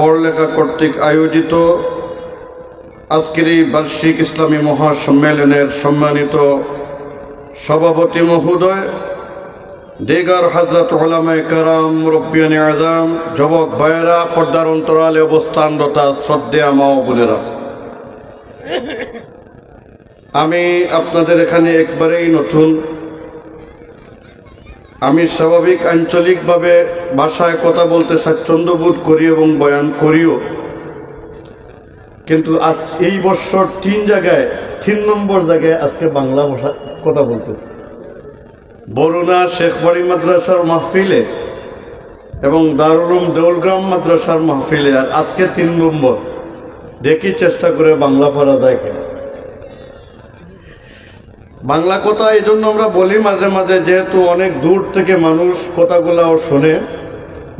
বড়লেখা কর্তৃক আয়োজিত আজকের এই বার্ষিক ইসলামী মহাসম্মেলনের সম্মানিত সভাপতি মহোদয়, দেগার হাজরত ওলামায় কারাম, রব্বিয়ানি আজাম যুবক ভাইয়েরা, পর্দার অন্তরালে অবস্থানরতা শ্রদ্ধেয়া মা বোনেরা। আমি আপনাদের এখানে একবারেই নতুন আমি স্বাভাবিক, আঞ্চলিকভাবে ভাষায় কথা বলতে স্বাচ্ছন্দ্য বোধ করি এবং বয়ান করিও। কিন্তু আজ এই বছর তিন জায়গায়, তিন নম্বর জায়গায় আজকে বাংলা ভাষা কথা বলতেছি। বরুণা শেখবাড়ি মাদ্রাসার মাহফিলে এবং দারুলুম দেউলগ্রাম মাদ্রাসার মাহফিলে আর আজকে তিন নম্বর। দেখি চেষ্টা করে বাংলা পড়া যায় কিনা। বাংলা কথা এই জন্য আমরা বলি মাঝে মাঝে, যেহেতু অনেক দূর থেকে মানুষ কথাগুলাও শোনে,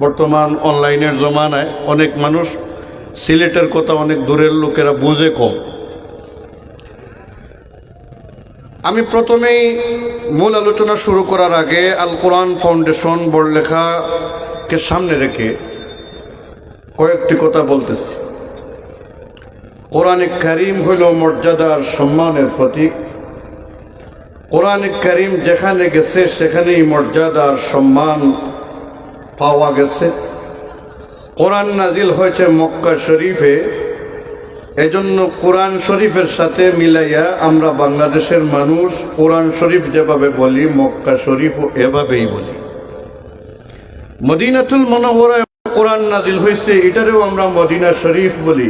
বর্তমান অনলাইনের জমানায় অনেক মানুষ সিলেটের কথা অনেক দূরের লোকেরা বুঝে কম। আমি প্রথমেই মূল আলোচনা শুরু করার আগে আল কোরআন ফাউন্ডেশন বড়লেখাকে সামনে রেখে কয়েকটি কথা বলতেছি। কোরআনে কারিম হইল মর্যাদার সম্মানের প্রতীক। কোরআন করিম যেখানে গেছে, সেখানেই মর্যাদার সম্মান পাওয়া গেছে। কোরআন নাজিল হয়েছে মক্কা শরীফে। এজন্য কোরআন শরীফের সাথে মিলাইয়া আমরা বাংলাদেশের মানুষ কোরআন শরীফ যেভাবে বলি, মক্কা শরীফও এভাবেই বলি। মদিনাতুল মনোহরায় কোরআন নাজিল হয়েছে, এটারেও আমরা মদিনা শরীফ বলি।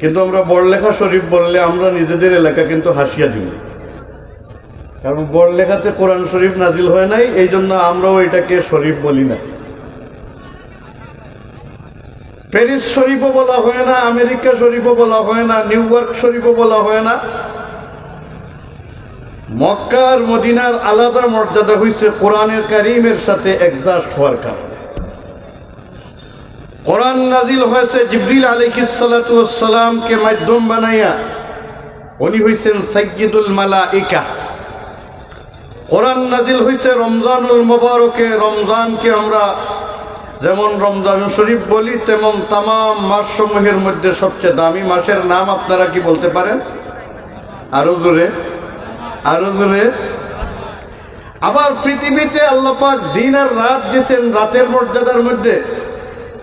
কিন্তু আমরা বড়লেখা শরীফ বললে আমরা নিজেদের এলাকা কিন্তু হাসিয়া দিব কারণ বড় লেখাতে কোরআন শরীফ নাজিল হয় নাই, এই জন্য আমরাও এটাকে শরীফ বলি না। প্যারিস শরীফও বলা হয় না, আমেরিকা শরীফও বলা হয় না, নিউ ইয়র্ক শরীফও বলা হয় না। মক্কার মদিনার আলাদা মর্যাদা হয়েছে কোরআনের কারিমের সাথে একজাস্ট হওয়ার কারণে। কোরআন নাজিল হয়েছে জিবরিল আলিকিসালামকে মাধ্যম বানাইয়া, উনি হয়েছেন সাইয়দুল মালা ইকা কোরআন নাজিল হয়েছে রমজানুল মোবারকে। রমজানকে আমরা যেমন রমজান শরীফ বলি, তেমন তাম মাসসমূহের মধ্যে সবচেয়ে দামি মাসের নাম আপনারা কি বলতে পারেন? আরও জোরে আরও জোরে। আবার পৃথিবীতে আল্লাপাক দিন আর রাত দিয়েছেন রাতের মর্যাদার মধ্যে।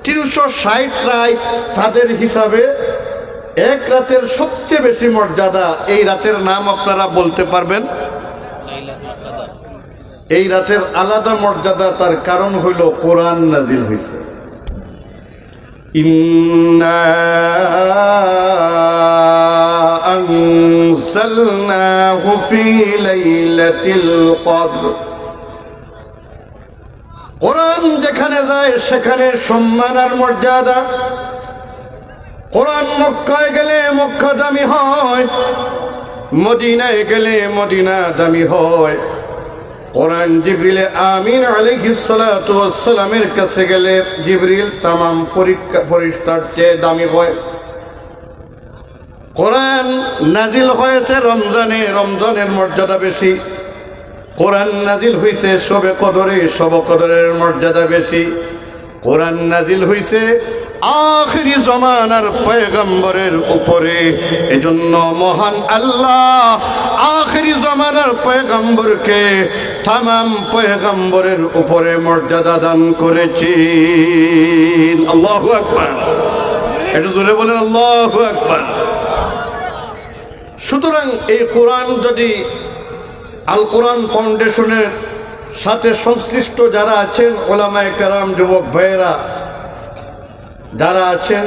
তিনশো ষাট রায় তাদের হিসাবে এক রাতের সবচেয়ে বেশি মর্যাদা এই রাতের নাম আপনারা বলতে পারবেন। এই রাতের আলাদা মর্যাদা তার কারণ হইল কোরআন নাজিল হয়েছে কোরআন যেখানে যায়, সেখানে সম্মান আর মর্যাদা। কোরআন মক্কায় গেলে মক্কা দামি হয়, মদিনায় গেলে মদিনা দামি হয়। কোরআন জিবরিলে আমিন আলাইহিসসালামের কাছে গেলে জিবরিল তামাম ফরিস্তার চেয়ে দামি হয়। কোরআন নাজিল হয়েছে রমজানে, রমজানের মর্যাদা বেশি। কোরআন নাজিল হয়েছে সবে কদরে সব কদরের মর্যাদা বেশি। কোরআন নাজিল হয়েছে আখরি জমানার পয়গম্বরের উপরে। এজন্য মহান আল্লাহ আখরি জমানার পয়গম্বরকে তামাম পয়গম্বরের উপরে মর্যাদা দান করেছি আল্লাহ আকবার। এটা জোরে বলেন, আল্লাহ আকবার। সুতরাং এই কোরআন যদি আল কোরআন ফাউন্ডেশনের সাথে সংশ্লিষ্ট যারা আছেন, ওলামায় কারাম, যুবক ভাইয়েরা, যারা আছেন,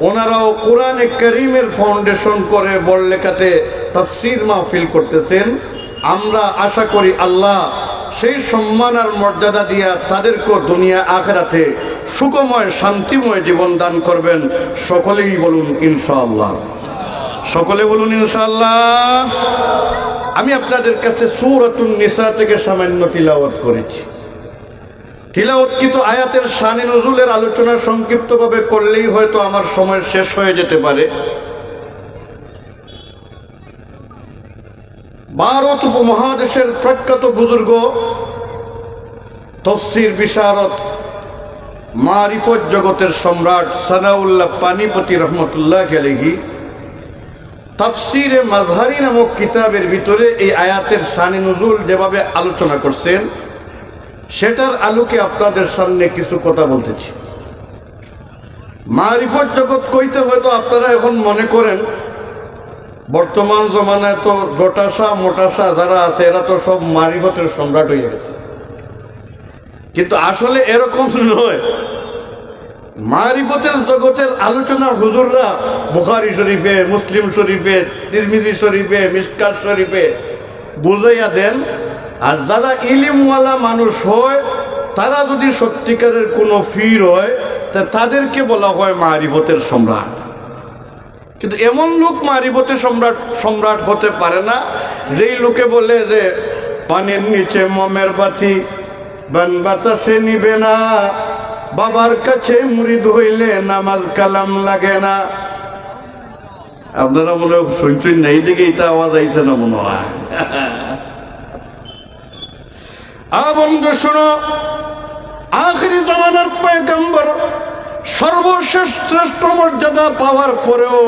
ওনারাও কোরআনে করিমের ফাউন্ডেশন করে বড়লেখাতে তফসির মাহফিল করতেছেন। আমরা আশা করি আল্লাহ সেই সম্মান আর মর্যাদা দিয়া তাদেরকেও দুনিয়া আখেরাতে সুখময়, শান্তিময় জীবন দান করবেন। সকলেই বলুন ইনশাআল্লাহ। সকলে বলুন ইনশাআল্লাহ। আমি আপনাদের কাছে সুরাতুন নিসা থেকে সামান্য তিলাওয়াত করেছি। তিলাওয়াতকৃত আয়াতের শানে নজরুলের আলোচনা সংক্ষিপ্তভাবে করলেই হয়তো আমার সময় শেষ হয়ে যেতে পারে। ভারত উপমহাদেশের প্রখ্যাত বুজুর্গ, তফসির বিশারদ, মারিফত জগতের সম্রাট সানাউল্লাহ পানিপতি রহমতুল্লাহ আলহি তাফসিরে মাঝহারি নামক কিতাবের ভিতরে এই আয়াতের সানি নজুল যেভাবে আলোচনা করছেন, সেটার আলোকে আপনাদের সামনে কিছু কথা বলতেছি। মারিফত জগৎ কইতে হয়তো আপনারা এখন মনে করেন, বর্তমান জমানায় তো জটাসা মোটাসা যারা আছে, এরা তো সব মারিফতের সম্রাট হয়ে গেছে। কিন্তু আসলে এরকম নয়। মারিফতের জগতের আলোচনা হুজুররা বুখারি শরীফে, মুসলিম শরীফে, তিরমিজি শরীফে, মিসকাত শরীফে বুঝাইয়া দেন, আর যারা ইলিমওয়ালা মানুষ হয়, তারা যদি সত্যিকারের কোনো ফির হয়, তা তাদেরকে বলা হয় মারিফতের সম্রাট। কিন্তু এমন লোক মারিফতের সম্রাট সম্রাট হতে পারে না, যেই লোকে বলে যে, পানির নিচে মমের বাতি বান বাতাসে নিবে না। বাবার কাছে মৃদ হইলে নামাজ কালাম লাগে না। আপনারা মনে হয় শুনছেন না দিকে এটা আওয়াজ আইছে না মনে হয়। বন্ধু, শোনো, আখরি জমানার পয়গম্বর সর্বশেষ শ্রেষ্ঠ মর্যাদা পাওয়ার পরেও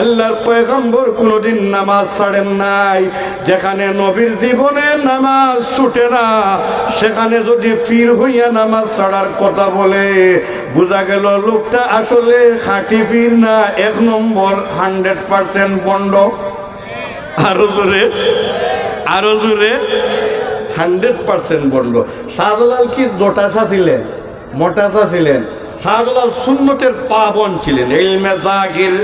আল্লাহর পয়গম্বর কোনোদিন নামাজ ছাড়েন নাই। যেখানে নবীর জীবনে নামাজ ছুটে না, সেখানে যদি ফির হইয়া নামাজ ছাড়ার কথা বলে, বোঝা গেল লোকটা আসলে খাঁটি ফির না, এক নম্বর হান্ড্রেড পার্সেন্ট বন্ড। আরও জোরে আরও জোরে, হান্ড্রেড পার্সেন্ট বন্ড। শাহজালাল কি জোটাসা ছিলেন মোটাসা ছিলেন শাহজালাল সুন্নতের পাবন ছিলেন ইলমে জাগির।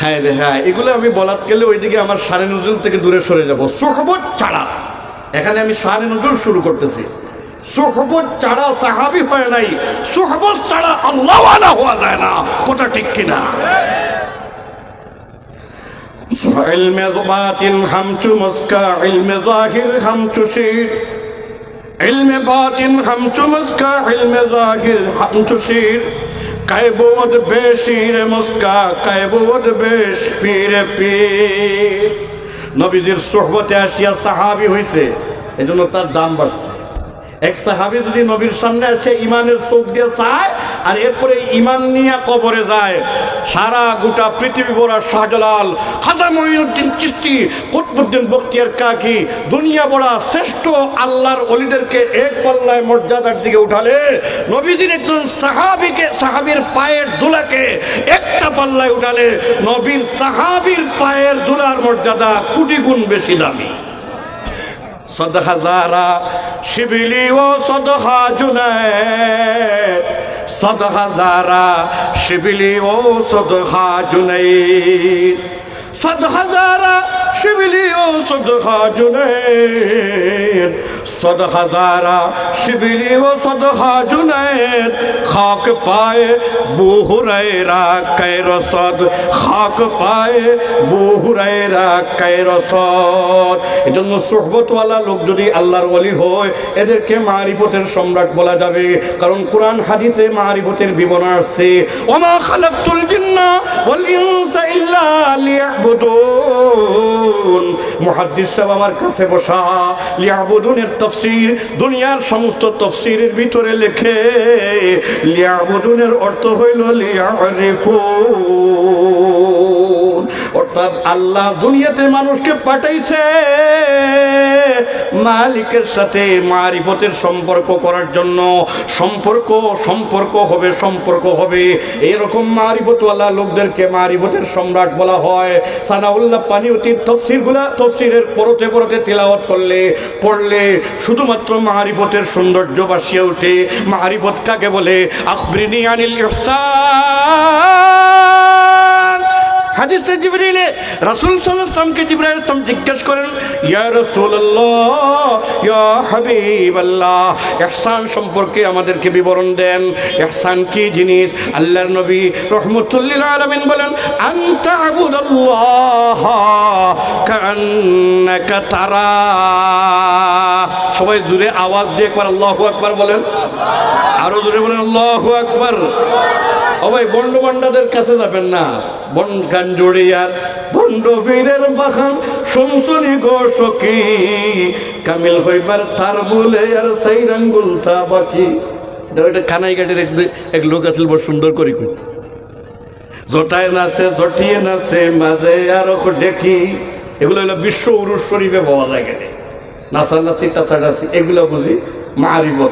হ্যাঁ রে হ্যাঁ এগুলো আমি বলাত গেলে ওইদিকে আমার সারে নজরুল থেকে দূরে সরে যাব সোহবত ছাড়া এখানে আমি সারে নজরুল শুরু করতেছি সোহবত ছাড়া সাহাবি হয় নাই সোহবত ছাড়া আল্লাহ হওয়া যায় না কোটা ঠিক কিনা علم باطن خمت مسكا علم ظاهر خمت شير علم باطن خمت مسكا علم ظاهر خمت কায় বোধ বেশির মুস্কা, কায় বোধ বেশ পীরে পীর। নবীজির সোহবতে আসিয়া সাহাবি হয়েছে এজন্য তার দাম বাড়ছে। এক সাহাবি যদি নবীর সামনে আসে, ইমানের চোখ দিয়ে চায় আর এরপরে ইমান নিয়ে কবরে যায়। সারা গোটা পৃথিবী বড়া শাহজালাল, খাজা মহিউদ্দিন চিস্তি কুতবুদ্দিন বক্তিয়ার কাকি, দুনিয়া বড়া শ্রেষ্ঠ আল্লাহর অলিদেরকে এক পাল্লায় মর্যাদার দিকে উঠালে নবীজির একজন সাহাবিকে, সাহাবির পায়ের দুলাকে একটা পাল্লায় উঠালে নবীর সাহাবির পায়ের দুলার মর্যাদা কোটি গুণ বেশি দামি। সদহাজারা শিবিলি ও সদহা জুনায় صدها زارا شبلی و صدها جنید صدها زارا শিবিলিও সদখা জুনেদ সদখা জারা শিবিলিও সদখা জুনেদ খাক পায়ে বুহুরাইরা কায়র সদ, খাক পায়ে বুহুরাইরা কায়র সদ। জন্য সোহবতওয়ালা লোক যদি আল্লাহর অলি হয়, এদেরকে মারিফতের সম্রাট বলা যাবে। কারণ কোরআন, হাদিসে মারিফতের বিবরণ আসছে ওমা খালাকুল জিন্না ওয়াল ইনসা ইল্লা লিয়াবুদুন। সাহেব আমার কাছে বসা তাফসীর, দুনিয়ার সমস্ত তফসিরের ভিতরে লেখে, লিয়াবুদুনের অর্থ হইল অর্থাৎ আল্লাহ দুনিয়াতে মানুষকে পাঠাইছে, মালিকের সাথে মারিফতের সম্পর্ক করার জন্য। সম্পর্ক সম্পর্ক হবে সম্পর্ক হবে। এরকম মারিফতওয়ালা লোকদেরকে মারিফতের সম্রাট বলা হয়। সানাউল্লাহ পানিউতির তফসিরগুলা তফসিরের পরতে পরতে তেলাওয়াত করলে, পড়লে শুধুমাত্র মারিফতের সৌন্দর্য বাসিয়ে ওঠে। মারিফত কাকে বলে? আখবরিনি আনিল ইহসান। হাদিসে জিবরিলে রাসূল সাল্লাল্লাহু জিবরাইল সাল্লাম জিজ্ঞেস করেন, ইয়া রাসূলুল্লাহ, ইয়া হাবিবাল্লাহ, ইহসান সম্পর্কে আমাদেরকে বিবরণ দেন। ইহসান কি জিনিস? আল্লাহর নবী রহমতুল্লিল আলামিন বলেন, আনতা আবুদাল্লাহ কান্নাকা তারা। সবাই জুড়ে আওয়াজ দিয়ে একবার আল্লাহু আকবার বলেন। আরও জোরে বলেন, আল্লাহু আকবার। ভাই, বন্ড বান্ডাদের কাছে যাবেন না। বন কান জড়িয়ার বন্ড ফিরের বাখান শুনশুনি গো সখী। কামিল হইবার তার বলে আর সেই রাঙ্গুল তা বাকি। এটা কানাই গাড়ির এক এক লোক আছিল বড় সুন্দর করে কই। জটায় নাচে, জটিয়ে নাচে, মাঝে আর ডেকি। এগুলো হলো বিশ্ব উরুষ শরীফে পাওয়া যায় গেলে নাচানাচি, টাচাটাচি, এগুলো বুঝি মারিফত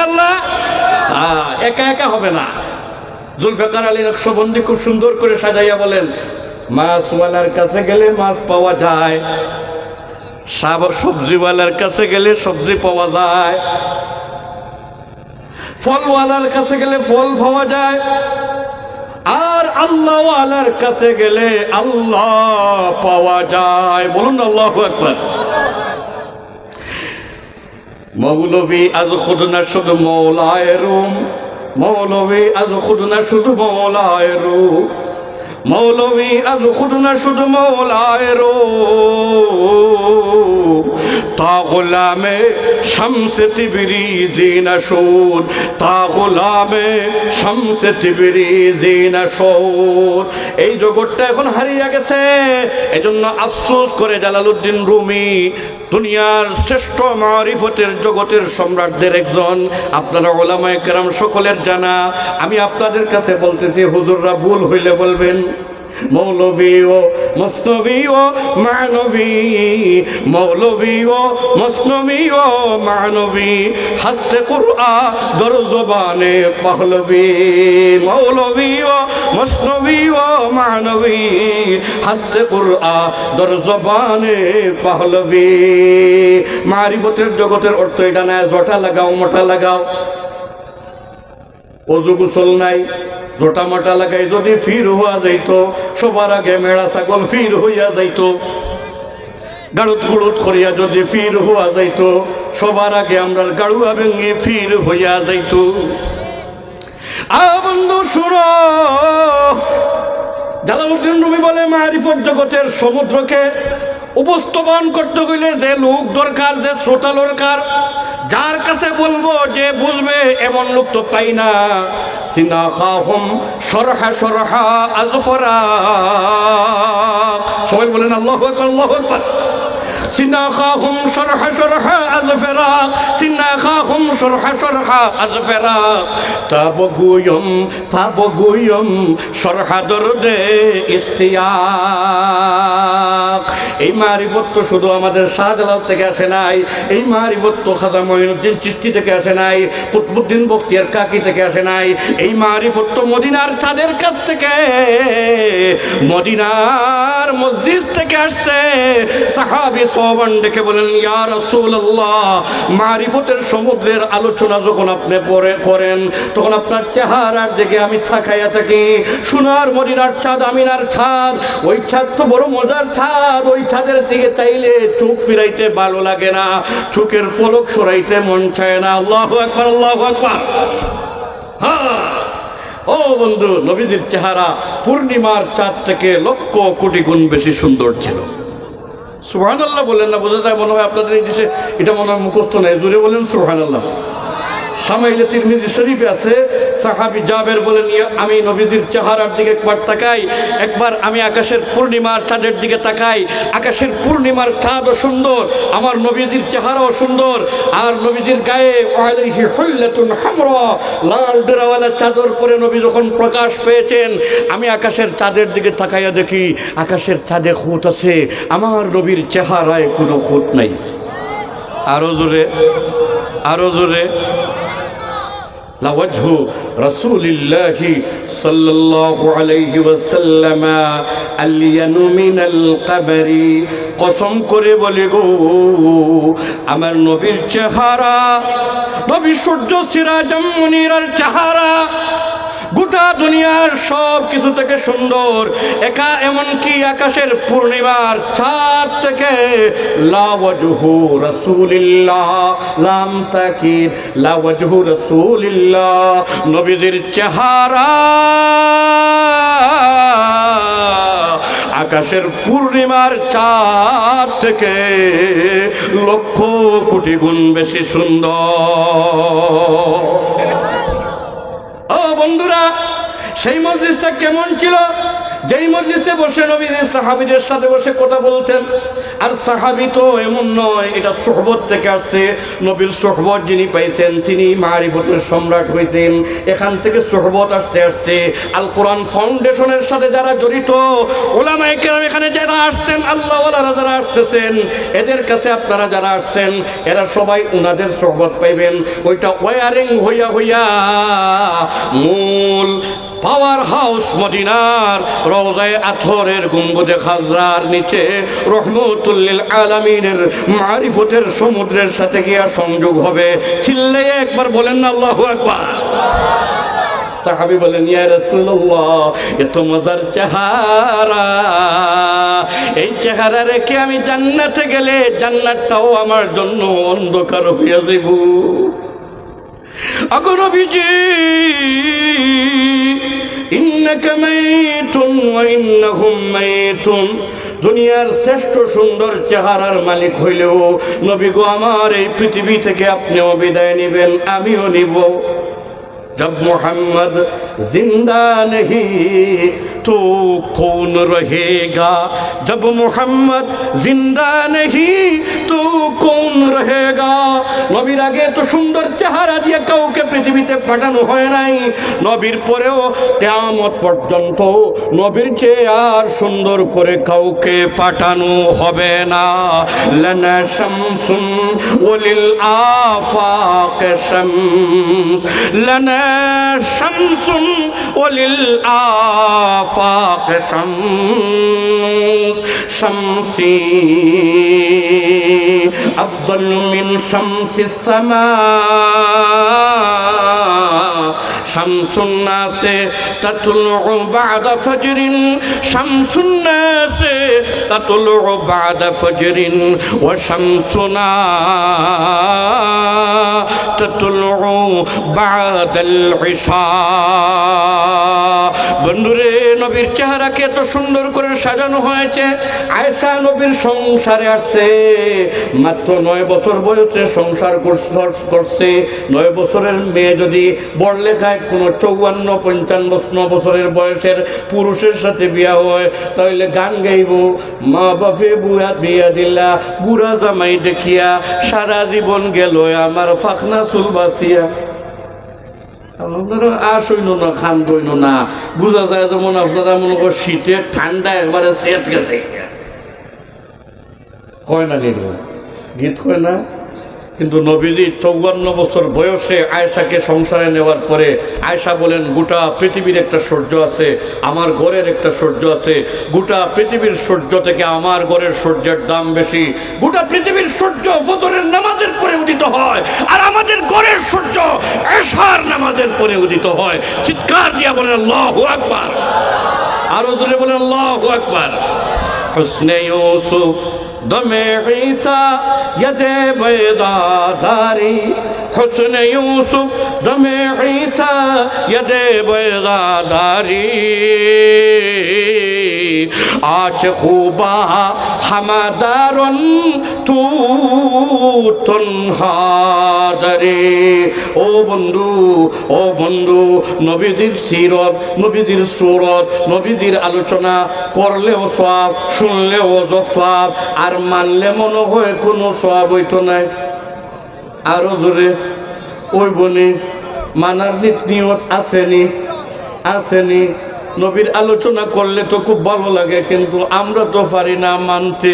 হ্যাঁ, একা একা হবে না। জুলফিকার আলী নকশবন্দি খুব সুন্দর করে সাজাইয়া বলেন মাছওয়ালার কাছে গেলে মাছ পাওয়া যায় সাব- সবজিওয়ালার কাছে গেলে সবজি পাওয়া যায় ফলওয়ালার কাছে গেলে ফল পাওয়া যায় আর আল্লাহওয়ালার কাছে গেলে আল্লাহ পাওয়া যায়। বলুন আল্লাহ একবার মৌলবী আজ খুদ না শুধু মৌলায় রুম মৌলবী আজ খুদ না শুধু মৌলায় রুম মৌলবী আজ খুদ না শুধু মৌলায় রো। তা গোলামে শামসে তিবিরি জিনা সুদ তা গোলামে শামসে তিবিরি জিনা সুদ এই জগৎটা এখন হারিয়ে গেছে। এজন্য আফসোস করে জালালউদ্দিন রুমি, দুনিয়ার শ্রেষ্ঠ মারিফতের জগতের সম্রাটদের একজন। আপনারা ওলামায়ে কেরাম সকলের জানা। আমি আপনাদের কাছে বলতেছি, হুজুররা ভুল হইলে বলবেন। মৌলভী ও মস্তবি ও মানবী মৌলভী ও মস্তবি ও মানবী, হাসতে কুরআ দর জবানে পহলবী মৌলভী ও মস্তবি ও মানবী, হাসতে কুরআ দর জবানে পহলবী। মারিফতের জগতের অর্থ এটা না জটা লাগাও, মোটা লাগাও। অজু গোসল নাই জোটা মোটা লাগাই যদি ফির হওয়া যাইত, সবার আগে মেড়া ছাগল ফির হইয়া যাইত। গাড়ুত গুড়ুত করিয়া যদি ফির হওয়া যাইত, সবার আগে আমরা গাড়ুয়া ভেঙে ফির হইয়া যাইত। বন্ধু, শুনো। জালালউদ্দিন রুমি বলে, মারিফত জগতের সমুদ্রকে উপস্থাপন করতে হইলে যে লোক দরকার, যে শ্রোতা দরকার যার কাছে বলব যে বুঝবে, এমন লোক তো পাই না। সিনা খাহম সরহা সরহা আজফরা সবাই বলেন, আল্লাহ আকবার আল্লাহ আকবার। আজফেরা সিনা খাহুম সরহা সরহা আজফেরা তাব গুয়ম তাব গুয়ম সরহা দরদে ইস্তিয়াক। এই মারিফত তো শুধু আমাদের শাহজালাল থেকে আসে নাই, এই মারিফত তো খাজা মঈনুদ্দিন চিস্তি থেকে আসে নাই, কুতবুদ্দিন বখতিয়ার কাকি থেকে আসে নাই, এই মারিফত তো মদিনার চাঁদের কাছ থেকে, মদিনার মসজিদ থেকে আসছে সাহাবি সোবান ডেকে বলেন, ইয়া রাসূলুল্লাহ, মারিফতের সমুদ্রের আলোচনা যখন আপনি পরে, করেন, তখন আপনার চেহারার দিকে আমি থাকাইয়া থাকি। সোনার মদিনার ছাদ, আমিনার ছাদ, ওই ছাদ তো বড় মজার ছাদ, ওই ছাদের দিকে চাইলে চোখ ফিরাইতে ভালো লাগে না, চোখের পলক সরাইতে মন চায় না। আল্লাহু আকবার আল্লাহু আকবার। হ্যাঁ ও বন্ধু, নবীজির চেহারা পূর্ণিমার চাঁদ থেকে লক্ষ কোটি গুণ বেশি সুন্দর ছিল। সুহান আল্লাহ বললেন না, বোঝা যায় মনে হয় আপনাদের এই দেশে এটা মনে হয় মুখস্থ নেই। জুড়ে বলেন সুহান আল্লাহ সামাইলে তিরমিজি শরীফে আছে সাহাবি জাবের ইয়া, আমি নবীজির চেহারার দিকে একবার তাকাই একবার আমি আকাশের পূর্ণিমার চাঁদের দিকে তাকাই আকাশের পূর্ণিমার চাঁদও সুন্দর আমার নবীজির চেহারাও সুন্দর আর নবীজির গায়ে লাল ডেরাওয়ালা চাদর পরে নবী যখন প্রকাশ পেয়েছেন আমি আকাশের চাঁদের দিকে তাকাইয়া দেখি আকাশের চাঁদে খুঁত আছে আমার নবীর চেহারায় কোনো খুঁত নাই। আরও জোরে আরও জোরে। لوجه رسول الله صلى الله عليه وسلم ألين من القبر কসম করে বলে গো আমার নবীর চেহারা নবী সূর্য সিরাজম মুনিরার চেহারা গোটা দুনিয়ার সব কিছু থেকে সুন্দর। একা এমনকি আকাশের পূর্ণিমার চাঁদ থেকে? লাওয়াজহু রাসূলিল্লাহ, লাম তাকিদ, লাওয়াজহু রাসূলিল্লাহ নবীদের চেহারা। আকাশের পূর্ণিমার চাঁদ থেকে লক্ষ কোটি গুণ বেশি সুন্দর। ও বন্ধুরা সেই মসজিদটা কেমন ছিল? যেই মসজিদে বসে নবীদের সাহাবিদের সাথে বসে কথা বলতেন, আর সাহাবি তো এমন নয়, এটা সোহবত থেকে আসছে। নবীর সোহবত যিনি পাইছেন, তিনি মারিফতের সম্রাট হয়েছেন এখান থেকে সোহবত আসতে আসতে আল কোরআন ফাউন্ডেশনের সাথে যারা জড়িত, ওলামায়ে কেরাম এখানে যারা আসছেন, আল্লাহওয়ালারা যারা আসতেছেন, এদের কাছে আপনারা যারা আসছেন, এরা সবাই উনাদের সোহবত পাইবেন। ওইটা ওয়ারিং হইয়া হইয়া মূল পাওয়ার হাউস মদিনার রওজায় আথরের গম্বুদে খাজরার নিচে রহমতুল্লিল আলামিনের মারিফতের সমুদ্রের সাথে গিয়া সংযোগ হবে? চিল্লে একবার বলেন না, আল্লাহু আকবার। সাহাবি বলেন, ইয়া রাসূলুল্লাহ, এত মজার চেহারা। এই চেহারা রেখে আমি জান্নাতে গেলে জান্নাতটাও আমার জন্য অন্ধকার হইয়া যাইব? দুনিয়ার শ্রেষ্ঠ সুন্দর চেহারার মালিক হইলেও নবী গো আমার এই পৃথিবী থেকে আপনিও বিদায় নেবেন, আমিও নিব। জব মোহাম্মদ জিন্দা নেহি तो कौन रहेगा? जब মোহাম্মদ জিন্দা নেহি তো কোন রহেগা নবীর আগে তো সুন্দর চেহারা দিয়ে কাউকে পৃথিবীতে পাঠানো হয় নাই নবীর পরেও কেয়ামত পর্যন্ত নবীর চেয়ে আর সুন্দর করে কাউকে পাঠানো হবে না লানা শামসুন ওলিল আফাক শামস লানা শামসুন ওলিল আফাক وللآفاق شمس شمسي. أفضل من شمس السماء. شمس الناس تطلع بعد فجر. شمس الناس تطلع بعد فجر وشمسنا تطلع بعد العشاء বন্ধুরে নবীর চেহারাকে এত সুন্দর করে সাজানো হয়েছে আয়সা নবীর সংসারে আসছে মাত্র নয় বছর বয়সে সংসার করছ- করছে নয় বছরের মেয়ে যদি বড় লেখায় কোনো চৌয়ান্ন পঞ্চান্ন বছরের বয়সের পুরুষের সাথে বিয়া হয় তাহলে গান গাইব মা বাপে বুয়া বিয়া বুড়া জামাই দেখিয়া সারা জীবন গেল আমার ফাখনা চুল বাঁচিয়া। আপনারা আশ হইল না খান দইল না বুঝা যায় শীতে ঠান্ডা একবারে সেট গেছে। কয় না গীত কয় না? কিন্তু নবীজি চৌয়ান্ন বছর বয়সে আয়সাকে সংসারে নেওয়ার পরে আয়সা বলেন, গোটা পৃথিবীর একটা সূর্য আছে, আমার ঘরের একটা সূর্য আছে। গোটা পৃথিবীর সূর্য থেকে আমার ঘরের সূর্যের দাম বেশি। গোটা পৃথিবীর সূর্য ফতরের নামাজের পরে উদিত হয়, আর আমাদের ঘরের সূর্য আয়সার নামাজের পরে উদিত হয়। চিৎকার দিয়া বলেন, আল্লাহ আকবার। আরও দূরে বলেন, আল্লাহ আকবার। হুসনে ইউসুফ دم عيسى يد بيضا داري حسن يوسف دم عيسى يد بيضا داري آج خوبا حمدار تو তনহাদারে ও বন্ধু ও বন্ধু নবীদের সিরত নবীদের সুরত নবীদের আলোচনা করলেও সব শুনলেও সব আর মানলে মনে হয় কোনো সব হইতো নাই আরও জোরে, ওই বনি, মানার নীত নিয়ত আসেনি আসেনি। নবীর আলোচনা করলে তো খুব ভালো লাগে, কিন্তু আমরা তো পারি না মানতে।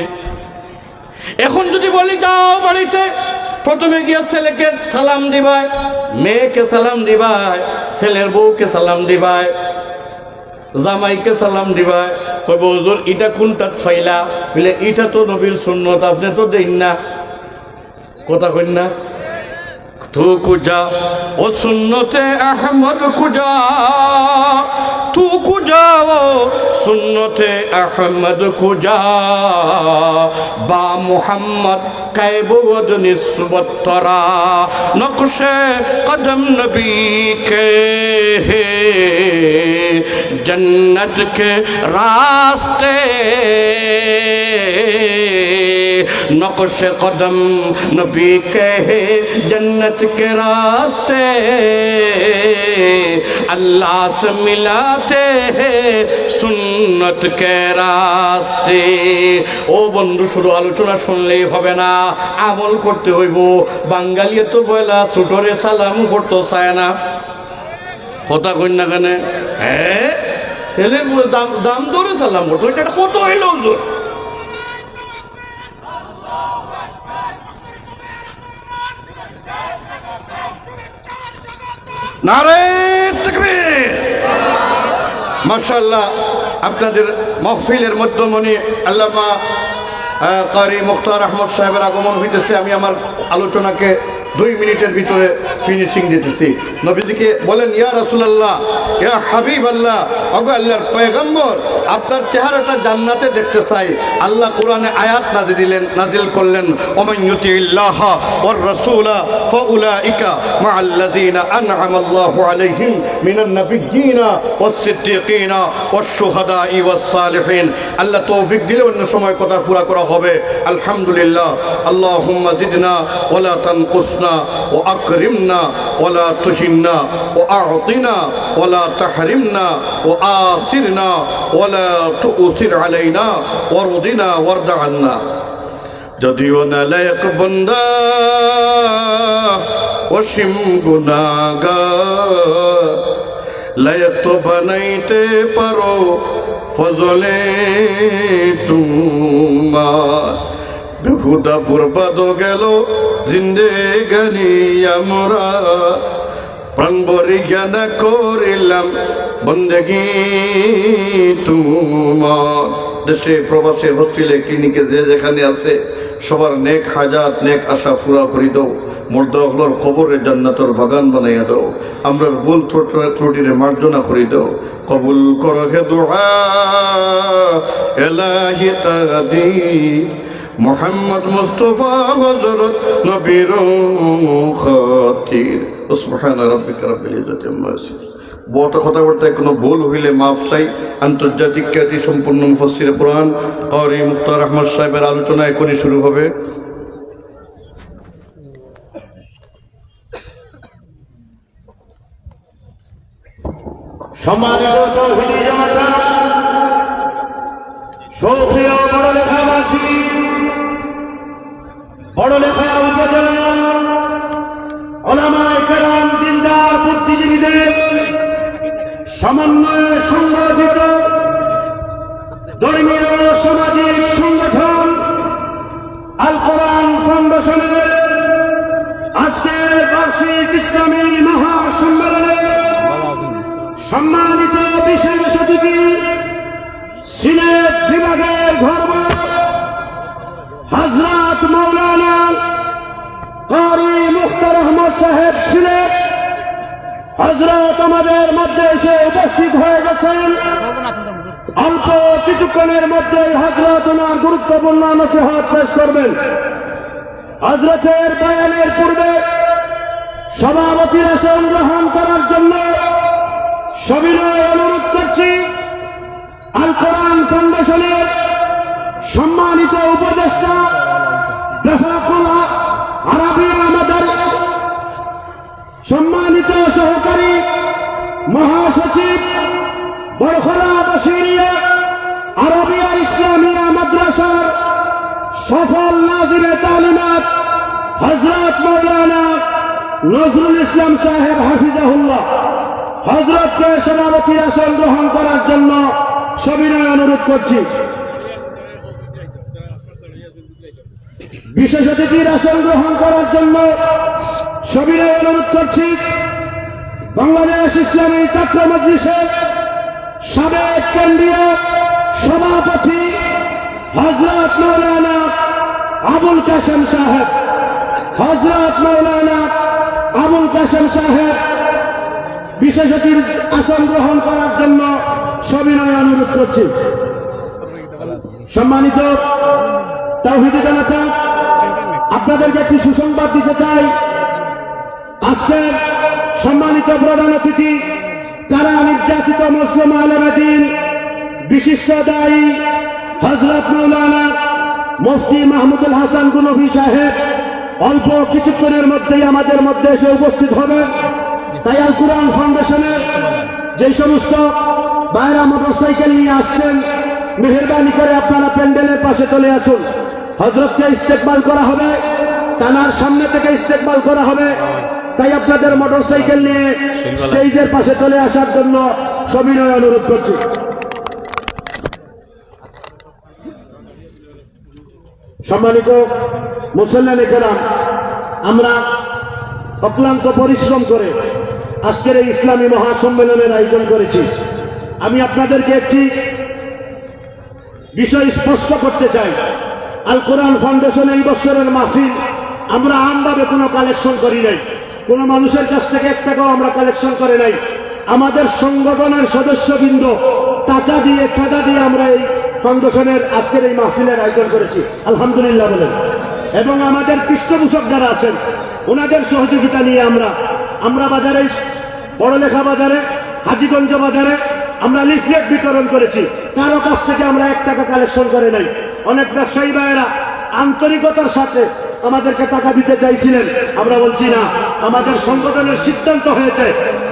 এখন যদি বলি যাও বাড়িতে, প্রথমে গিয়ে ছেলেকে সালাম দিবায়, মেয়েকে সালাম দিবায়, ছেলের বউকে সালাম দিবায়। জামাইকে সালাম দিবা। কইব ইটা এটা কোনটাত ফাইলা? বলে, ইটা তো নবীর সুন্নত, আপনি তো দেন না। কথা কইন না? তো কুজা, ও সুন্নতে আহমদ কুজা। सुन्नते अहमद कुजा बा मोहम्मद कैबुद निस्बत तरा नक्शे कदम नबी के जन्नत के रास्ते नक्श कदम नबी के जन्नत के रास्ते अल्लाह से मिलाते हैं সুন্নত কে রাস্তে ও বন্ধু শুধু আলোচনা শুনলেই হবে না আমল করতে হইব বাঙালিয়ে তো বয়লা ছোটরে সালাম করতো চায় না কথা কই না কেন হ্যাঁ ছেলে দাম দাম ধরে সালাম করতো এটা কত হইল হুজুর নারে মাশাল্লাহ আপনাদের মহফিলের মধ্যমণি আল্লামা কারি মুখতার আহমদ সাহেবের আগমন হইতেছে। আমি আমার আলোচনাকে দুই মিনিটের ভিতরে ফিনিশিং দিতেছি। নবীজিকে বলেন, ইয়া রসুল্লাহ ইয়া হাবিব আল্লাহ অগো আল্লাহর পয়গম্বর আপনার চেহারাটা জান্নাতে দেখতে চাই। আল্লাহ কোরআনে আয়াত নাজি দিলেন, নাজিল করলেন আল্লাহ তৌফিক দিলে অন্য সময় কথা পুরা করা হবে। আলহামদুলিল্লাহ। আল্লাহুম্মা ও আকরিমনা ولا تؤثر علينا وارضنا وارض عنا যদিও নালায়ক বন্দা অসীম গুনাগা লায়ক তো বানাইতে পারো ফজলে তোমার বেহুদা বরবাদ গেল জিন্দেগানি আমরা প্রাণবরি জ্ঞান করিলাম। বন্দেগি তোমার দেশে, প্রবাসে, হোস্টেলে, ক্লিনিকে যে যেখানে আছে, সবার নেক হাজাত, নেক আশা ফুরা করি দাও। মর্দগুলোর কবরে জান্নাতর বাগান বানাইয়া দাও। আমরা ভুল ত্রুটি- ত্রুটিরে মার্জনা করি দাও। কবুল কর হে তাদি মোহাম্মদ মুস্তফা হজরত নবীর খাতির। ভুল হইলে মাফ চাই। আন্তর্জাতিক খ্যাতি সম্পূর্ণ মুফাসসির কোরআন কারি মুক্তার আহমদ সাহেবের আলোচনা এখনই শুরু হবে। সম্মানিত তৌহিদি উপজেলা, ওলামায় বুদ্ধিজীবীদের সমন্বয়ে সংগঠিত ধর্মীয় সামাজিক সংগঠন আল কোরআন ফাউন্ডেশনের আজকের বার্ষিক ইসলামী মহাসম্মেলনে সম্মানিত বিশেষ অতিথি সিলেট বিভাগের ধর্ম হজরত মৌলানা কারি মুখতার আহমদ সাহেব সিলেট। হজরত আমাদের মধ্যে এসে উপস্থিত হয়ে গেছেন। অল্প কিছুক্ষণের মধ্যে হজরত ওনার গুরুত্বপূর্ণ নসিহত পেশ করবেন। হজরতের বয়ানের পূর্বে সভাপতির আসন গ্রহণ করার জন্য সবিনয় অনুরোধ করছি। আল কোরআন ফাউন্ডেশনের সম্মানিত উপদেষ্টা মাদারিস সম্মানিত সহকারী মহাসচিব বড়খরা বসিরিয়া আরবিয়া ইসলামিয়া মাদ্রাসার সফল নাজিরে তালিমাত হজরত মৌলানা নজরুল ইসলাম সাহেব হাফিজাহুল্লাহ। হজরতকে সভাপতির আসন গ্রহণ করার জন্য সবিনয় অনুরোধ করছি। বিশেষ অতিথির আসন গ্রহণ করার জন্য সবিনয় অনুরোধ করছি, বাংলাদেশ ইসলামী ছাত্র মজলিসের সাবেক কেন্দ্রীয় সভাপতি হজরত মৌলানা আবুল কাসেম সাহেব। হজরত মৌলানা আবুল কাসেম সাহেব বিশেষ অতিথির আসন গ্রহণ করার জন্য সবিনয় অনুরোধ করছি। সম্মানিত তাওহিদি জনতা, আপনাদেরকে একটি সুসংবাদ দিতে চাই। আজকের সম্মানিত প্রধান অতিথি, কারা নির্যাতিত মুসলিম আলমদিন বিশিষ্ট দায়ী হজরত মৌলানা মুফতি মাহমুদুল হাসান গুনবি সাহেব, অল্প কিছুক্ষণের মধ্যেই আমাদের মধ্যে এসে উপস্থিত হবে। তাই আল কুরআন ফাউন্ডেশনের যে সমস্ত বাইরা মোটরসাইকেল নিয়ে আসছেন, মেহরবানি করে আপনারা প্যান্ডেলের পাশে চলে আসুন। হজরতকে ইস্তেকবাল করা হবে টানার সামনে থেকে ইস্তেকবাল করা হবে। তাই আপনাদের মোটরসাইকেল নিয়ে স্টেজের পাশে চলে আসার জন্য সবিনয় অনুরোধ করছি। সম্মানিত মুসল্লান কেরাম আমরা অক্লান্ত পরিশ্রম করে আজকের এই ইসলামী মহাসম্মেলনের আয়োজন করেছি। আমি আপনাদেরকে একটি বিষয় স্পষ্ট করতে চাই। আল কোরআন ফাউন্ডেশন এই বছরের মাহফিল আমরা আমভাবে কোনো কালেকশন করি নাই। কোনো মানুষের কাছ থেকে এক টাকাও আমরা কালেকশন করে নাই। আমাদের সংগঠনের সদস্যবৃন্দ টাকা দিয়ে চাঁদা দিয়ে আমরা এই ফাউন্ডেশনের আজকের এই মাহফিলের আয়োজন করেছি। আলহামদুলিল্লাহ বলেন। এবং আমাদের পৃষ্ঠপোষক যারা আছেন, ওনাদের সহযোগিতা নিয়ে আমরা আমরা বাজারে, বড়লেখা বাজারে, হাজিগঞ্জ বাজারে আমরা লিফলেট বিতরণ করেছি। কারও কাছ থেকে আমরা এক টাকা কালেকশন করে নাই। অনেক ব্যবসায়ী ভাইয়েরা আন্তরিকতার সাথে আমাদেরকে টাকা দিতে চাইছিলেন। আমরা বলছি না। আমাদের সংগঠনের সিদ্ধান্ত হয়েছে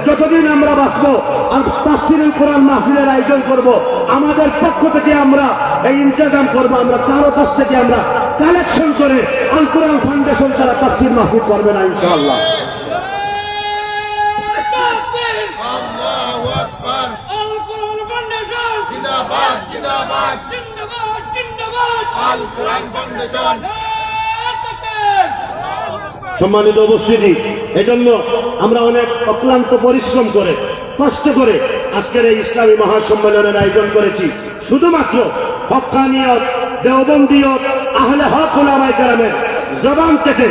যতদিন আমরা বাঁচবো আর তাফসিরুল কোরআন মাহফিলের আয়োজন করব আমাদের পক্ষ থেকে আমরা এই ইন্তজাম করব আমরা কারও কাছ থেকে আমরা কালেকশন করে আল কোরআন ফাউন্ডেশন তারা তাফসির মাহফিল করবে না ইনশাআল্লাহ। আল্লাহু আকবার। আল কোরআন জিন্দাবাদ জিন্দাবাদ। জিন্দাবাদ জিন্দাবাদ। আল কোরআন ফাউন্ডেশন। তাকবীর সম্মানিত উপস্থিতি, এজন্য আমরা অনেক অক্লান্ত পরিশ্রম করে, কষ্ট করে আজকের এই ইসলামী মহাসম্মেলনের আয়োজন করেছি। শুধুমাত্র হকানিয়ত, দেওবন্দীয়ত, আহলে হক ওলামাই কেরামের জবান থেকে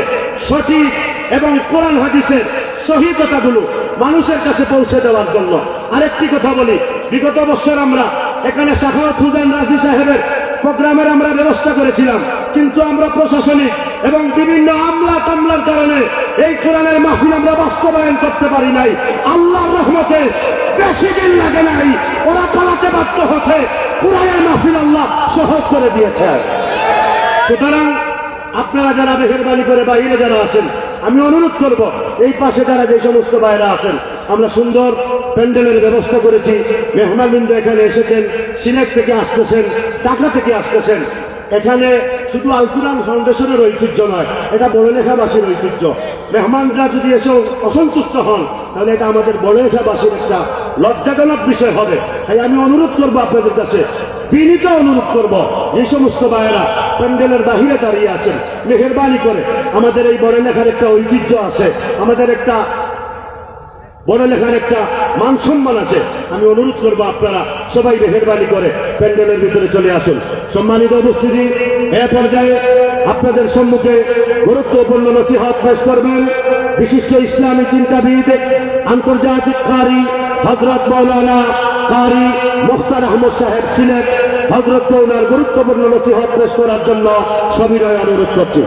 সঠিক এবং কোরআন হাদিসের সহি কথাগুলো মানুষের কাছে পৌঁছে দেওয়ার জন্য আরেকটি কথা বলি। বিগত বছর আমরা এখানে শাখাওয়াত হুজান রাজি সাহেবের প্রোগ্রামের আমরা ব্যবস্থা করেছিলাম। কিন্তু আমরা প্রশাসনিক এবং বিভিন্ন আমলা কামলার কারণে এই কোরআনের মাহফিল আমরা বাস্তবায়ন করতে পারি নাই। আল্লাহ রহমতে বেশি দিন লাগে নাই। ওরা পালাতে বাধ্য হচ্ছে। কোরআনের মাহফিল আল্লাহ সহজ করে দিয়েছে। সুতরাং আপনারা যারা মেহরবানি করে বাইরে যারা আছেন, আমি অনুরোধ করব, এই পাশে যারা যে সমস্ত বাইরে আছেন, আমরা সুন্দর প্যান্ডেলের ব্যবস্থা করেছি। মেহমানবৃন্দ এখানে এসেছেন, সিলেট থেকে আসতেছেন টাকা থেকে আসতেছেন। এখানে শুধু আলকুরান ফাউন্ডেশনের ঐতিহ্য নয়, এটা বড়লেখাবাসীর ঐতিহ্য। মেহমানরা যদি এসে অসন্তুষ্ট হন, তাহলে এটা আমাদের বড়লেখাবাসীর একটা লজ্জাজনক বিষয় হবে। তাই আমি অনুরোধ করব আপনাদের কাছে, বিনীত অনুরোধ করব, এই সমস্ত ভাইয়েরা প্যান্ডেলের বাহিরে দাঁড়িয়ে আছেন, মেহরবানি করে। আমাদের এই বড় লেখার একটা ঐতিহ্য আছে, আমাদের একটা বড় লেখার একটা মান সম্মান আছে। আমি অনুরোধ করব আপনারা সবাই মেহরবানি করে প্যান্ডেলের ভিতরে চলে আসুন। সম্মানিত উপস্থিতি, এ পর্যায়ে আপনাদের সম্মুখে গুরুত্বপূর্ণ নসিহত পেশ করবেন বিশিষ্ট ইসলামী চিন্তাবিদ আন্তর্জাতিক কারি হজরত মৌলানা কারি মুখতার আহমদ সাহেব ছিলেন। হজরত মৌলার গুরুত্বপূর্ণ নসিহত পেশ করার জন্য সবিনয় অনুরোধ করছি।